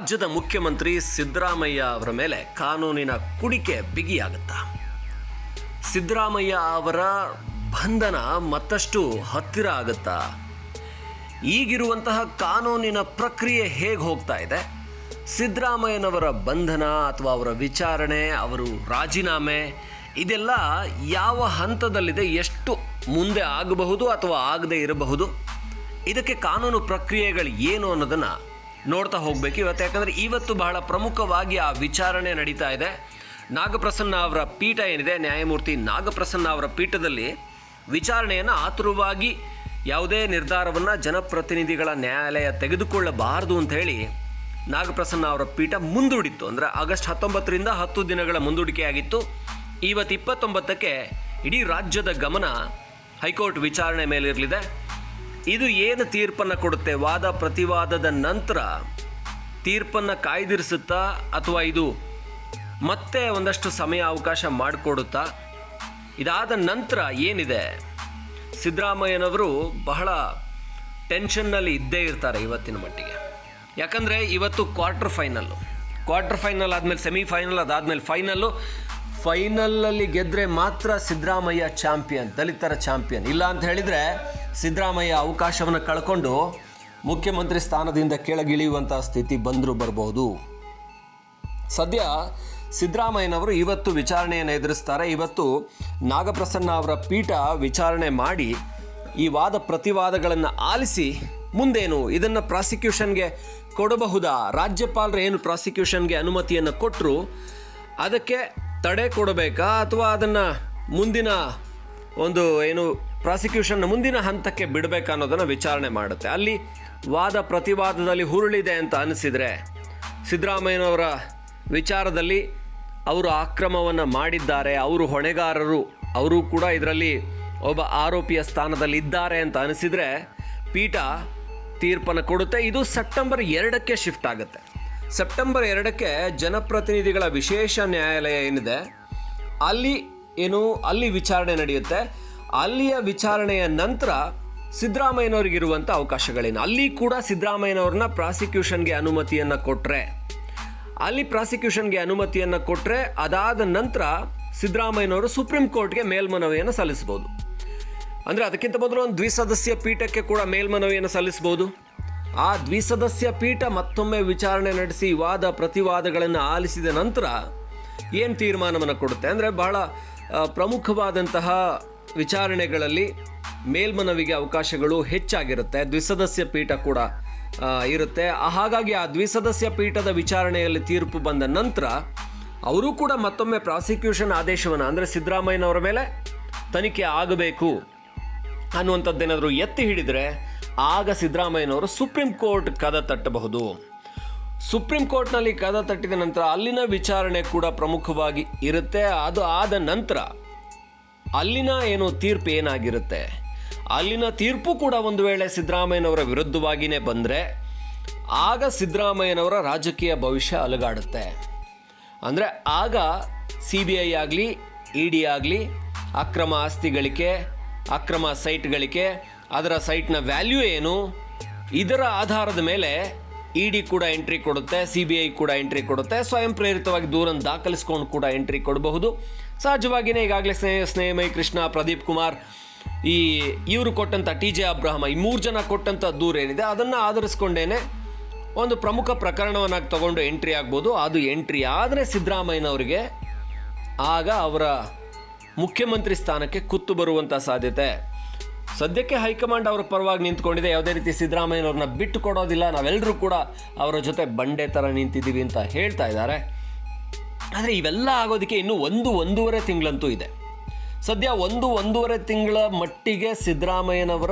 ರಾಜ್ಯದ ಮುಖ್ಯಮಂತ್ರಿ ಸಿದ್ದರಾಮಯ್ಯ ಅವರ ಮೇಲೆ ಕಾನೂನಿನ ಕುಡಿಕೆ ಬಿಗಿಯಾಗುತ್ತಾ? ಸಿದ್ದರಾಮಯ್ಯ ಅವರ ಬಂಧನ ಮತ್ತಷ್ಟು ಹತ್ತಿರ ಆಗುತ್ತಾ? ಈಗಿರುವಂತಹ ಕಾನೂನಿನ ಪ್ರಕ್ರಿಯೆ ಹೇಗೆ ಹೋಗ್ತಾ ಇದೆ? ಸಿದ್ದರಾಮಯ್ಯನವರ ಬಂಧನ ಅಥವಾ ಅವರ ವಿಚಾರಣೆ, ಅವರು ರಾಜೀನಾಮೆ, ಇದೆಲ್ಲ ಯಾವ ಹಂತದಲ್ಲಿದೆ, ಎಷ್ಟು ಮುಂದೆ ಆಗಬಹುದು ಅಥವಾ ಆಗದೇ ಇರಬಹುದು? ಇದಕ್ಕೆ ಕಾನೂನು ಪ್ರಕ್ರಿಯೆಗಳು ಏನು ಅನ್ನೋದನ್ನು ನೋಡ್ತಾ ಹೋಗಬೇಕು. ಇವತ್ತು ಯಾಕಂದರೆ ಇವತ್ತು ಬಹಳ ಪ್ರಮುಖವಾಗಿ ಆ ವಿಚಾರಣೆ ನಡೀತಾ ಇದೆ. ನಾಗಪ್ರಸನ್ನ ಅವರ ಪೀಠ ಏನಿದೆ, ನ್ಯಾಯಮೂರ್ತಿ ನಾಗಪ್ರಸನ್ನ ಅವರ ಪೀಠದಲ್ಲಿ ವಿಚಾರಣೆಯನ್ನು ಆತುರವಾಗಿ ಯಾವುದೇ ನಿರ್ಧಾರವನ್ನು ಜನಪ್ರತಿನಿಧಿಗಳ ನ್ಯಾಯಾಲಯ ತೆಗೆದುಕೊಳ್ಳಬಾರದು ಅಂತ ಹೇಳಿ ನಾಗಪ್ರಸನ್ನ ಅವರ ಪೀಠ ಮುಂದೂಡಿತ್ತು. ಅಂದರೆ ಆಗಸ್ಟ್ ಹತ್ತೊಂಬತ್ತರಿಂದ ಹತ್ತು ದಿನಗಳ ಮುಂದೂಡಿಕೆಯಾಗಿತ್ತು. ಇವತ್ತು ಇಪ್ಪತ್ತೊಂಬತ್ತಕ್ಕೆ ಇಡೀ ರಾಜ್ಯದ ಗಮನ ಹೈಕೋರ್ಟ್ ವಿಚಾರಣೆ ಮೇಲಿರಲಿದೆ. ಇದು ಏನು ತೀರ್ಪನ್ನು ಕೊಡುತ್ತೆ? ವಾದ ಪ್ರತಿವಾದದ ನಂತರ ತೀರ್ಪನ್ನು ಕಾಯ್ದಿರಿಸುತ್ತಾ ಅಥವಾ ಇದು ಮತ್ತೆ ಒಂದಷ್ಟು ಸಮಯ ಅವಕಾಶ ಮಾಡಿಕೊಡುತ್ತಾ? ಇದಾದ ನಂತರ ಏನಿದೆ? ಸಿದ್ದರಾಮಯ್ಯನವರು ಬಹಳ ಟೆನ್ಷನ್ನಲ್ಲಿ ಇದ್ದೇ ಇರ್ತಾರೆ ಇವತ್ತಿನ ಮಟ್ಟಿಗೆ. ಯಾಕಂದರೆ ಇವತ್ತು ಕ್ವಾರ್ಟರ್ ಫೈನಲ್ಲು. ಕ್ವಾರ್ಟರ್ ಫೈನಲ್ ಆದಮೇಲೆ ಸೆಮಿಫೈನಲ್, ಅದಾದಮೇಲೆ ಫೈನಲ್ಲು. ಫೈನಲಲ್ಲಿ ಗೆದ್ದರೆ ಮಾತ್ರ ಸಿದ್ದರಾಮಯ್ಯ ಚಾಂಪಿಯನ್, ದಲಿತರ ಚಾಂಪಿಯನ್. ಇಲ್ಲ ಅಂತ ಹೇಳಿದರೆ ಸಿದ್ದರಾಮಯ್ಯ ಅವಕಾಶವನ್ನು ಕಳ್ಕೊಂಡು ಮುಖ್ಯಮಂತ್ರಿ ಸ್ಥಾನದಿಂದ ಕೆಳಗಿಳಿಯುವಂಥ ಸ್ಥಿತಿ ಬಂದರೂ ಬರಬಹುದು ಸದ್ಯ ಸಿದ್ದರಾಮಯ್ಯನವರು ಇವತ್ತು ವಿಚಾರಣೆಯನ್ನು ಎದುರಿಸ್ತಾರೆ. ಇವತ್ತು ನಾಗಪ್ರಸನ್ನ ಅವರ ಪೀಠ ವಿಚಾರಣೆ ಮಾಡಿ ಈ ವಾದ ಪ್ರತಿವಾದಗಳನ್ನು ಆಲಿಸಿ ಮುಂದೇನು ಇದನ್ನು ಪ್ರಾಸಿಕ್ಯೂಷನ್ಗೆ ಕೊಡಬಹುದಾ? ರಾಜ್ಯಪಾಲರು ಏನು ಪ್ರಾಸಿಕ್ಯೂಷನ್ಗೆ ಅನುಮತಿಯನ್ನು ಕೊಟ್ಟರು ಅದಕ್ಕೆ ತಡೆ ಕೊಡಬೇಕಾ? ಅಥವಾ ಅದನ್ನು ಮುಂದಿನ ಒಂದು ಏನು ಪ್ರಾಸಿಕ್ಯೂಷನ್ನ ಮುಂದಿನ ಹಂತಕ್ಕೆ ಬಿಡಬೇಕು ಅನ್ನೋದನ್ನು ವಿಚಾರಣೆ ಮಾಡುತ್ತೆ. ಅಲ್ಲಿ ವಾದ ಪ್ರತಿವಾದದಲ್ಲಿ ಹುರುಳಿದೆ ಅಂತ ಅನಿಸಿದರೆ ಸಿದ್ದರಾಮಯ್ಯನವರ ವಿಚಾರದಲ್ಲಿ ಅವರು ಆಕ್ರಮವನ್ನು ಮಾಡಿದ್ದಾರೆ, ಅವರು ಹೊಣೆಗಾರರು, ಅವರು ಕೂಡ ಇದರಲ್ಲಿ ಒಬ್ಬ ಆರೋಪಿಯ ಸ್ಥಾನದಲ್ಲಿ ಇದ್ದಾರೆ ಅಂತ ಅನಿಸಿದರೆ ಪೀಠ ತೀರ್ಪನ್ನು ಕೊಡುತ್ತೆ. ಇದು ಸೆಪ್ಟೆಂಬರ್ ಎರಡಕ್ಕೆ ಶಿಫ್ಟ್ ಆಗುತ್ತೆ. ಸೆಪ್ಟೆಂಬರ್ ಎರಡಕ್ಕೆ ಜನಪ್ರತಿನಿಧಿಗಳ ವಿಶೇಷ ನ್ಯಾಯಾಲಯ ಏನಿದೆ, ಅಲ್ಲಿ ಏನು, ಅಲ್ಲಿ ವಿಚಾರಣೆ ನಡೆಯುತ್ತೆ. ಅಲ್ಲಿಯ ವಿಚಾರಣೆಯ ನಂತರ ಸಿದ್ದರಾಮಯ್ಯನವ್ರಿಗಿರುವಂಥ ಅವಕಾಶಗಳೇನು ಅಲ್ಲಿ ಕೂಡ ಸಿದ್ದರಾಮಯ್ಯನವ್ರನ್ನ ಪ್ರಾಸಿಕ್ಯೂಷನ್ಗೆ ಅನುಮತಿಯನ್ನು ಕೊಟ್ಟರೆ ಅಲ್ಲಿ ಪ್ರಾಸಿಕ್ಯೂಷನ್ಗೆ ಅನುಮತಿಯನ್ನು ಕೊಟ್ಟರೆ ಅದಾದ ನಂತರ ಸಿದ್ದರಾಮಯ್ಯನವರು ಸುಪ್ರೀಂ ಕೋರ್ಟ್ಗೆ ಮೇಲ್ಮನವಿಯನ್ನು ಸಲ್ಲಿಸ್ಬೋದು ಅಂದರೆ ಅದಕ್ಕಿಂತ ಮೊದಲು ಒಂದು ದ್ವಿಸದಸ್ಯ ಪೀಠಕ್ಕೆ ಕೂಡ ಮೇಲ್ಮನವಿಯನ್ನು ಸಲ್ಲಿಸ್ಬೋದು ಆ ದ್ವಿಸದಸ್ಯ ಪೀಠ ಮತ್ತೊಮ್ಮೆ ವಿಚಾರಣೆ ನಡೆಸಿ ವಾದ ಪ್ರತಿವಾದಗಳನ್ನು ಆಲಿಸಿದ ನಂತರ ಏನು ತೀರ್ಮಾನವನ್ನು ಕೊಡುತ್ತೆ? ಅಂದರೆ ಬಹಳ ಪ್ರಮುಖವಾದಂತಹ ವಿಚಾರಣೆಗಳಲ್ಲಿ ಮೇಲ್ಮನವಿಗೆ ಅವಕಾಶಗಳು ಹೆಚ್ಚಾಗಿರುತ್ತೆ. ದ್ವಿಸದಸ್ಯ ಪೀಠ ಕೂಡ ಇರುತ್ತೆ. ಹಾಗಾಗಿ ಆ ದ್ವಿಸದಸ್ಯ ಪೀಠದ ವಿಚಾರಣೆಯಲ್ಲಿ ತೀರ್ಪು ಬಂದ ನಂತರ ಅವರು ಕೂಡ ಮತ್ತೊಮ್ಮೆ ಪ್ರಾಸಿಕ್ಯೂಷನ್ ಆದೇಶವನ್ನು, ಅಂದರೆ ಸಿದ್ದರಾಮಯ್ಯನವರ ಮೇಲೆ ತನಿಖೆ ಆಗಬೇಕು ಅನ್ನುವಂಥದ್ದೇನಾದರೂ ಎತ್ತಿ ಹಿಡಿದರೆ ಆಗ ಸಿದ್ದರಾಮಯ್ಯನವರು ಸುಪ್ರೀಂ ಕೋರ್ಟ್ ಕದ ತಟ್ಟಬಹುದು. ಸುಪ್ರೀಂ ಕೋರ್ಟ್ನಲ್ಲಿ ಕದ ತಟ್ಟಿದ ನಂತರ ಅಲ್ಲಿನ ವಿಚಾರಣೆ ಕೂಡ ಪ್ರಮುಖವಾಗಿ ಇರುತ್ತೆ. ಅದು ಆದ ನಂತರ ಅಲ್ಲಿನ ಏನು ತೀರ್ಪು ಏನಾಗಿರುತ್ತೆ? ಅಲ್ಲಿನ ತೀರ್ಪು ಕೂಡ ಒಂದು ವೇಳೆ ಸಿದ್ದರಾಮಯ್ಯನವರ ವಿರುದ್ಧವಾಗಿಯೇ ಬಂದರೆ ಆಗ ಸಿದ್ದರಾಮಯ್ಯನವರ ರಾಜಕೀಯ ಭವಿಷ್ಯ ಅಲುಗಾಡುತ್ತೆ. ಅಂದರೆ ಆಗ ಸಿ ಬಿ ಐ ಆಗಲಿ, ಇ ಡಿ ಆಗಲಿ, ಅಕ್ರಮ ಆಸ್ತಿ ಗಳಿಕೆ ಅಕ್ರಮ ಸೈಟ್ ಗಳಿಕೆ ಅದರ ಸೈಟ್ನ ವ್ಯಾಲ್ಯೂ ಏನು? ಇದರ ಆಧಾರದ ಮೇಲೆ ಇ ಡಿ ಕೂಡ ಎಂಟ್ರಿ ಕೊಡುತ್ತೆ, ಸಿ ಬಿ ಐ ಕೂಡ ಎಂಟ್ರಿ ಕೊಡುತ್ತೆ, ಸ್ವಯಂ ಪ್ರೇರಿತವಾಗಿ ದೂರನ್ನು ದಾಖಲಿಸ್ಕೊಂಡು ಕೂಡ ಎಂಟ್ರಿ ಕೊಡಬಹುದು. ಸಹಜವಾಗಿಯೇ ಈಗಾಗಲೇ ಸ್ನೇಹ ಸ್ನೇಹಮಯ ಕೃಷ್ಣ, ಪ್ರದೀಪ್ ಕುಮಾರ್, ಈ ಇವರು ಕೊಟ್ಟಂಥ ಟಿ ಜೆ ಅಬ್ರಹಮ, ಈ ಮೂರು ಜನ ಕೊಟ್ಟಂಥ ದೂರ ಏನಿದೆ, ಅದನ್ನು ಆಧರಿಸ್ಕೊಂಡೇನೆ ಒಂದು ಪ್ರಮುಖ ಪ್ರಕರಣವನ್ನಾಗಿ ತಗೊಂಡು ಎಂಟ್ರಿ ಆಗ್ಬೋದು. ಅದು ಎಂಟ್ರಿ ಆದರೆ ಸಿದ್ದರಾಮಯ್ಯನವರಿಗೆ ಆಗ ಅವರ ಮುಖ್ಯಮಂತ್ರಿ ಸ್ಥಾನಕ್ಕೆ ಕುತ್ತು ಬರುವಂಥ ಸಾಧ್ಯತೆ. ಸದ್ಯಕ್ಕೆ ಹೈಕಮಾಂಡ್ ಅವರ ಪರವಾಗಿ ನಿಂತ್ಕೊಂಡಿದೆ. ಯಾವುದೇ ರೀತಿ ಸಿದ್ದರಾಮಯ್ಯನವ್ರನ್ನ ಬಿಟ್ಟು ಕೊಡೋದಿಲ್ಲ. ನಾವೆಲ್ಲರೂ ಕೂಡ ಅವರ ಜೊತೆ ಬಂಡೆ ಥರ ನಿಂತಿದ್ದೀವಿ ಅಂತ ಹೇಳ್ತಾ ಇದ್ದಾರೆ. ಆದರೆ ಇವೆಲ್ಲ ಆಗೋದಕ್ಕೆ ಇನ್ನೂ ಒಂದು ಒಂದೂವರೆ ತಿಂಗಳಂತೂ ಇದೆ. ಸದ್ಯ ಒಂದು ಒಂದೂವರೆ ತಿಂಗಳ ಮಟ್ಟಿಗೆ ಸಿದ್ದರಾಮಯ್ಯನವರ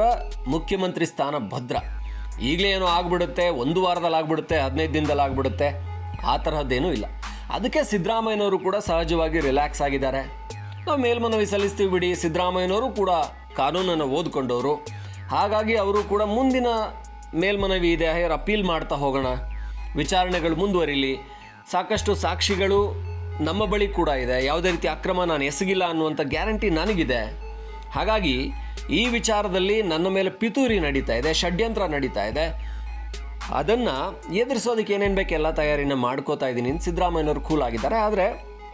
ಮುಖ್ಯಮಂತ್ರಿ ಸ್ಥಾನ ಭದ್ರ. ಈಗಲೇ ಏನೋ ಆಗ್ಬಿಡುತ್ತೆ, ಒಂದು ವಾರದಲ್ಲಿ ಆಗ್ಬಿಡುತ್ತೆ, ಹದಿನೈದು ದಿನದಲ್ಲಿ ಆಗ್ಬಿಡುತ್ತೆ, ಆ ತರಹದ್ದೇನೂ ಇಲ್ಲ. ಅದಕ್ಕೆ ಸಿದ್ದರಾಮಯ್ಯನವರು ಕೂಡ ಸಹಜವಾಗಿ ರಿಲ್ಯಾಕ್ಸ್ ಆಗಿದ್ದಾರೆ. ನಾವು ಮೇಲ್ಮನವಿ ಸಲ್ಲಿಸ್ತೀವಿ ಬಿಡಿ, ಸಿದ್ದರಾಮಯ್ಯನವರು ಕೂಡ ಕಾನೂನನ್ನು ಓದ್ಕೊಂಡವರು. ಹಾಗಾಗಿ ಅವರು ಕೂಡ ಮುಂದಿನ ಮೇಲ್ಮನವಿ ಇದೆ ಹೈಯರ್ ಅಪೀಲ್ ಮಾಡ್ತಾ ಹೋಗೋಣ. ವಿಚಾರಣೆಗಳು ಮುಂದುವರಿಲಿ. ಸಾಕಷ್ಟು ಸಾಕ್ಷಿಗಳು ನಮ್ಮ ಬಳಿ ಕೂಡ ಇದೆ. ಯಾವುದೇ ರೀತಿ ಅಕ್ರಮ ನಾನು ಎಸಗಿಲ್ಲ ಅನ್ನುವಂಥ ಗ್ಯಾರಂಟಿ ನನಗಿದೆ. ಹಾಗಾಗಿ ಈ ವಿಚಾರದಲ್ಲಿ ನನ್ನ ಮೇಲೆ ಪಿತೂರಿ ನಡೀತಾ ಇದೆ, ಷಡ್ಯಂತ್ರ ನಡೀತಾ ಇದೆ. ಅದನ್ನು ಎದುರಿಸೋದಕ್ಕೆ ಏನೇನು ಬೇಕು ಎಲ್ಲ ತಯಾರಿನ ಮಾಡ್ಕೋತಾ ಇದ್ದೀನಿ. ಸಿದ್ದರಾಮಯ್ಯನವರು ಕೂಲ್ ಆಗಿದ್ದಾರೆ. ಆದರೆ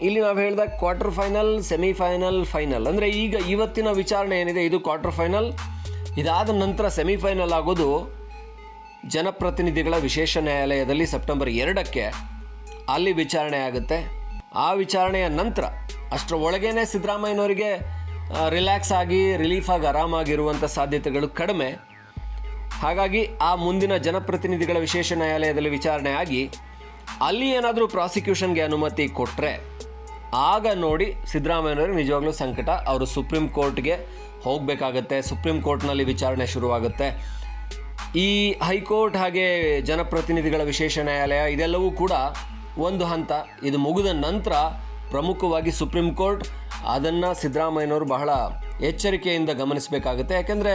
ಇಲ್ಲಿ ನಾವು ಹೇಳಿದ ಕ್ವಾರ್ಟರ್ ಫೈನಲ್ ಸೆಮಿಫೈನಲ್ ಫೈನಲ್ ಅಂದರೆ ಈಗ ಇವತ್ತಿನ ವಿಚಾರಣೆ ಏನಿದೆ, ಇದು ಕ್ವಾರ್ಟರ್ ಫೈನಲ್ ಇದಾದ ನಂತರ ಸೆಮಿಫೈನಲ್ ಆಗೋದು ಜನಪ್ರತಿನಿಧಿಗಳ ವಿಶೇಷ ನ್ಯಾಯಾಲಯದಲ್ಲಿ ಸೆಪ್ಟೆಂಬರ್ ಎರಡಕ್ಕೆ. ಅಲ್ಲಿ ವಿಚಾರಣೆ ಆಗುತ್ತೆ. ಆ ವಿಚಾರಣೆಯ ನಂತರ ಅಷ್ಟರ ಒಳಗೇನೆ ಸಿದ್ದರಾಮಯ್ಯನವರಿಗೆ ರಿಲ್ಯಾಕ್ಸ್ ಆಗಿ ರಿಲೀಫ್ ಆಗಿ ಆರಾಮಾಗಿರುವಂಥ ಸಾಧ್ಯತೆಗಳು ಕಡಿಮೆ. ಹಾಗಾಗಿ ಆ ಮುಂದಿನ ಜನಪ್ರತಿನಿಧಿಗಳ ವಿಶೇಷ ನ್ಯಾಯಾಲಯದಲ್ಲಿ ವಿಚಾರಣೆ ಆಗಿ ಅಲ್ಲಿ ಏನಾದರೂ ಪ್ರಾಸಿಕ್ಯೂಷನ್ಗೆ ಅನುಮತಿ ಕೊಟ್ಟರೆ ಆಗ ನೋಡಿ ಸಿದ್ದರಾಮಯ್ಯನವರು ನಿಜವಾಗ್ಲೂ ಸಂಕಟ. ಅವರು ಸುಪ್ರೀಂ ಕೋರ್ಟ್ಗೆ ಹೋಗಬೇಕಾಗತ್ತೆ. ಸುಪ್ರೀಂ ಕೋರ್ಟ್ನಲ್ಲಿ ವಿಚಾರಣೆ ಶುರುವಾಗುತ್ತೆ. ಈ ಹೈಕೋರ್ಟ್ ಹಾಗೆ ಜನಪ್ರತಿನಿಧಿಗಳ ವಿಶೇಷ ನ್ಯಾಯಾಲಯ ಇದೆಲ್ಲವೂ ಕೂಡ ಒಂದು ಹಂತ, ಇದು ಮುಗಿದ ನಂತರ ಪ್ರಮುಖವಾಗಿ ಸುಪ್ರೀಂ ಕೋರ್ಟ್ ಅದನ್ನು ಸಿದ್ದರಾಮಯ್ಯನವರು ಬಹಳ ಎಚ್ಚರಿಕೆಯಿಂದ ಗಮನಿಸಬೇಕಾಗುತ್ತೆ. ಯಾಕೆಂದರೆ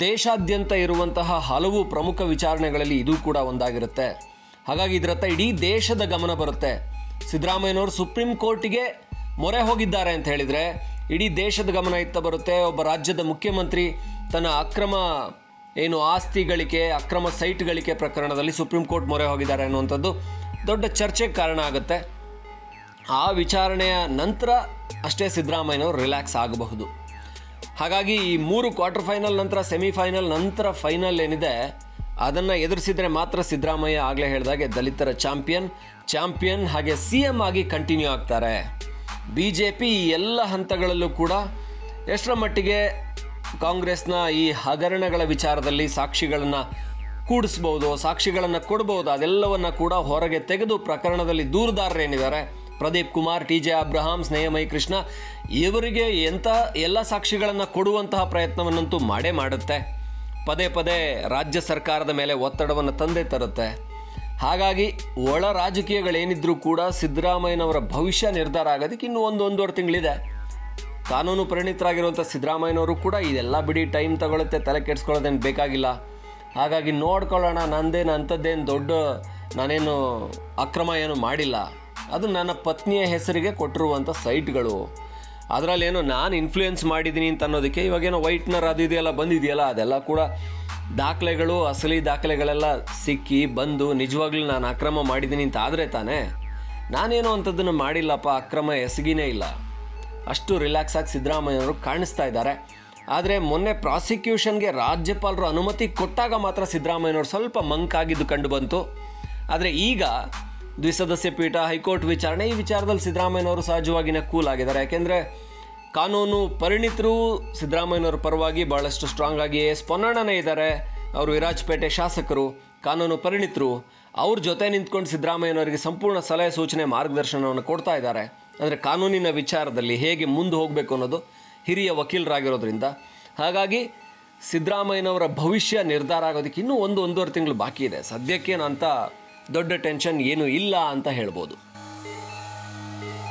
ದೇಶಾದ್ಯಂತ ಇರುವಂತಹ ಹಲವು ಪ್ರಮುಖ ವಿಚಾರಣೆಗಳಲ್ಲಿ ಇದು ಕೂಡ ಒಂದಾಗಿರುತ್ತೆ. ಹಾಗಾಗಿ ಇದರತ್ತ ಇಡೀ ದೇಶದ ಗಮನ ಬರುತ್ತೆ. ಸಿದ್ದರಾಮಯ್ಯನವರು ಸುಪ್ರೀಂ ಕೋರ್ಟಿಗೆ ಮೊರೆ ಹೋಗಿದ್ದಾರೆ ಅಂತ ಹೇಳಿದರೆ, ಇಡೀ ದೇಶದ ಗಮನ ಇತ್ತ ಬರುತ್ತೆ. ಒಬ್ಬ ರಾಜ್ಯದ ಮುಖ್ಯಮಂತ್ರಿ ತನ್ನ ಅಕ್ರಮ ಏನು ಆಸ್ತಿ ಗಳಿಕೆ ಅಕ್ರಮ ಸೈಟ್ ಗಳಿಕೆ ಪ್ರಕರಣದಲ್ಲಿ ಸುಪ್ರೀಂ ಕೋರ್ಟ್ ಮೊರೆ ಹೋಗಿದ್ದಾರೆ ಅನ್ನುವಂಥದ್ದು ದೊಡ್ಡ ಚರ್ಚೆಗೆ ಕಾರಣ ಆಗುತ್ತೆ. ಆ ವಿಚಾರಣೆಯ ನಂತರ ಅಷ್ಟೇ ಸಿದ್ದರಾಮಯ್ಯನವರು ರಿಲ್ಯಾಕ್ಸ್ ಆಗಬಹುದು. ಹಾಗಾಗಿ ಈ ಮೂರು ಕ್ವಾರ್ಟರ್ ಫೈನಲ್ ನಂತರ, ಸೆಮಿಫೈನಲ್ ನಂತರ ಫೈನಲ್ ಏನಿದೆ, ಅದನ್ನು ಎದುರಿಸಿದರೆ ಮಾತ್ರ ಸಿದ್ದರಾಮಯ್ಯ ಆಗಲೇ ಹೇಳಿದಾಗೆ ದಲಿತರ ಚಾಂಪಿಯನ್. ಚಾಂಪಿಯನ್ ಹಾಗೆ ಸಿ ಎಂ ಆಗಿ ಕಂಟಿನ್ಯೂ ಆಗ್ತಾರೆ. ಬಿ ಜೆ ಪಿ ಎಲ್ಲ ಹಂತಗಳಲ್ಲೂ ಕೂಡ ಎಷ್ಟರ ಮಟ್ಟಿಗೆ ಕಾಂಗ್ರೆಸ್ನ ಈ ಹಗರಣಗಳ ವಿಚಾರದಲ್ಲಿ ಸಾಕ್ಷಿಗಳನ್ನು ಕೂಡಿಸ್ಬೋದು, ಸಾಕ್ಷಿಗಳನ್ನು ಕೊಡ್ಬೋದು, ಅದೆಲ್ಲವನ್ನು ಕೂಡ ಹೊರಗೆ ತೆಗೆದು ಪ್ರಕರಣದಲ್ಲಿ ದೂರುದಾರರೇನಿದ್ದಾರೆ Pradeep Kumar, T J Abraham, Snehamayi Krishna, ಇವರಿಗೆ ಎಂಥ ಎಲ್ಲ ಸಾಕ್ಷಿಗಳನ್ನು ಕೊಡುವಂತಹ ಪ್ರಯತ್ನವನ್ನಂತೂ ಮಾಡೇ ಮಾಡುತ್ತೆ. ಪದೇ ಪದೇ ರಾಜ್ಯ ಸರ್ಕಾರದ ಮೇಲೆ ಒತ್ತಡವನ್ನು ತಂದೆ ತರುತ್ತೆ. ಹಾಗಾಗಿ ಒಳ ರಾಜಕೀಯಗಳೇನಿದ್ರೂ ಕೂಡ ಸಿದ್ದರಾಮಯ್ಯನವರ ಭವಿಷ್ಯ ನಿರ್ಧಾರ ಆಗೋದಕ್ಕೆ ಇನ್ನೂ ಒಂದು ಒಂದೂವರೆ ತಿಂಗಳಿದೆ. ಕಾನೂನು ಪರಿಣಿತರಾಗಿರುವಂಥ ಸಿದ್ದರಾಮಯ್ಯನವರು ಕೂಡ ಇದೆಲ್ಲ ಬಿಡಿ ಟೈಮ್ ತಗೊಳುತ್ತೆ, ತಲೆ ಕೆಡ್ಸ್ಕೊಳ್ಳೋದೇನು ಬೇಕಾಗಿಲ್ಲ. ಹಾಗಾಗಿ ನೋಡ್ಕೊಳ್ಳೋಣ, ನಂದೇನು ಅಂಥದ್ದೇನು ದೊಡ್ಡ ನಾನೇನು ಅಕ್ರಮ ಏನು ಮಾಡಿಲ್ಲ. ಅದು ನನ್ನ ಪತ್ನಿಯ ಹೆಸರಿಗೆ ಕೊಟ್ಟಿರುವಂಥ ಸೈಟ್ಗಳು. ಅದರಲ್ಲೇನೋ ನಾನು ಇನ್ಫ್ಲೂಯೆನ್ಸ್ ಮಾಡಿದ್ದೀನಿ ಅಂತ ಅನ್ನೋದಕ್ಕೆ ಇವಾಗೇನೋ ವೈಟ್ನರ್ ಅದು ಇದೆಯಲ್ಲ ಬಂದಿದೆಯಲ್ಲ, ಅದೆಲ್ಲ ಕೂಡ ದಾಖಲೆಗಳು, ಅಸಲಿ ದಾಖಲೆಗಳೆಲ್ಲ ಸಿಕ್ಕಿ ಬಂದು ನಿಜವಾಗ್ಲೂ ನಾನು ಅಕ್ರಮ ಮಾಡಿದ್ದೀನಿ ಅಂತ ಆದರೆ ತಾನೇ, ನಾನೇನೋ ಅಂಥದ್ದನ್ನು ಮಾಡಿಲ್ಲಪ್ಪ, ಅಕ್ರಮ ಎಸಗಿನೇ ಇಲ್ಲ. ಅಷ್ಟು ರಿಲ್ಯಾಕ್ಸ್ ಆಗಿ ಸಿದ್ದರಾಮಯ್ಯವರು ಕಾಣಿಸ್ತಾ ಇದ್ದಾರೆ. ಆದರೆ ಮೊನ್ನೆ ಪ್ರಾಸಿಕ್ಯೂಷನ್ಗೆ ರಾಜ್ಯಪಾಲರು ಅನುಮತಿ ಕೊಟ್ಟಾಗ ಮಾತ್ರ ಸಿದ್ದರಾಮಯ್ಯನವರು ಸ್ವಲ್ಪ ಮಂಕಾಗಿದ್ದು ಕಂಡುಬಂತು ಆದರೆ ಈಗ ದ್ವಿಸದಸ್ಯ ಪೀಠ, ಹೈಕೋರ್ಟ್ ವಿಚಾರಣೆ, ಈ ವಿಚಾರದಲ್ಲಿ ಸಿದ್ದರಾಮಯ್ಯನವರು ಸಹಜವಾಗಿನ ಕೂಲ್ ಆಗಿದ್ದಾರೆ. ಯಾಕೆಂದರೆ ಕಾನೂನು ಪರಿಣಿತರು ಸಿದ್ದರಾಮಯ್ಯನವರ ಪರವಾಗಿ ಭಾಳಷ್ಟು ಸ್ಟ್ರಾಂಗ್ ಆಗಿ ಎಸ್ ಇದ್ದಾರೆ. ಅವರು ವಿರಾಜಪೇಟೆ ಶಾಸಕರು, ಕಾನೂನು ಪರಿಣಿತರು. ಅವ್ರ ಜೊತೆ ನಿಂತ್ಕೊಂಡು ಸಿದ್ದರಾಮಯ್ಯನವರಿಗೆ ಸಂಪೂರ್ಣ ಸಲಹೆ ಸೂಚನೆ ಮಾರ್ಗದರ್ಶನವನ್ನು ಕೊಡ್ತಾ ಇದ್ದಾರೆ. ಅಂದರೆ ಕಾನೂನಿನ ವಿಚಾರದಲ್ಲಿ ಹೇಗೆ ಮುಂದೆ ಹೋಗಬೇಕು ಅನ್ನೋದು ಹಿರಿಯ ವಕೀಲರಾಗಿರೋದ್ರಿಂದ. ಹಾಗಾಗಿ ಸಿದ್ದರಾಮಯ್ಯನವರ ಭವಿಷ್ಯ ನಿರ್ಧಾರ ಆಗೋದಕ್ಕೆ ಇನ್ನೂ ಒಂದು ಒಂದೂವರೆ ತಿಂಗಳು ಬಾಕಿ ಇದೆ. ಸದ್ಯಕ್ಕೇನು ಅಂತ ದೊಡ್ಡ ಟೆನ್ಷನ್ ಏನೂ ಇಲ್ಲ ಅಂತ ಹೇಳ್ಬೋದು.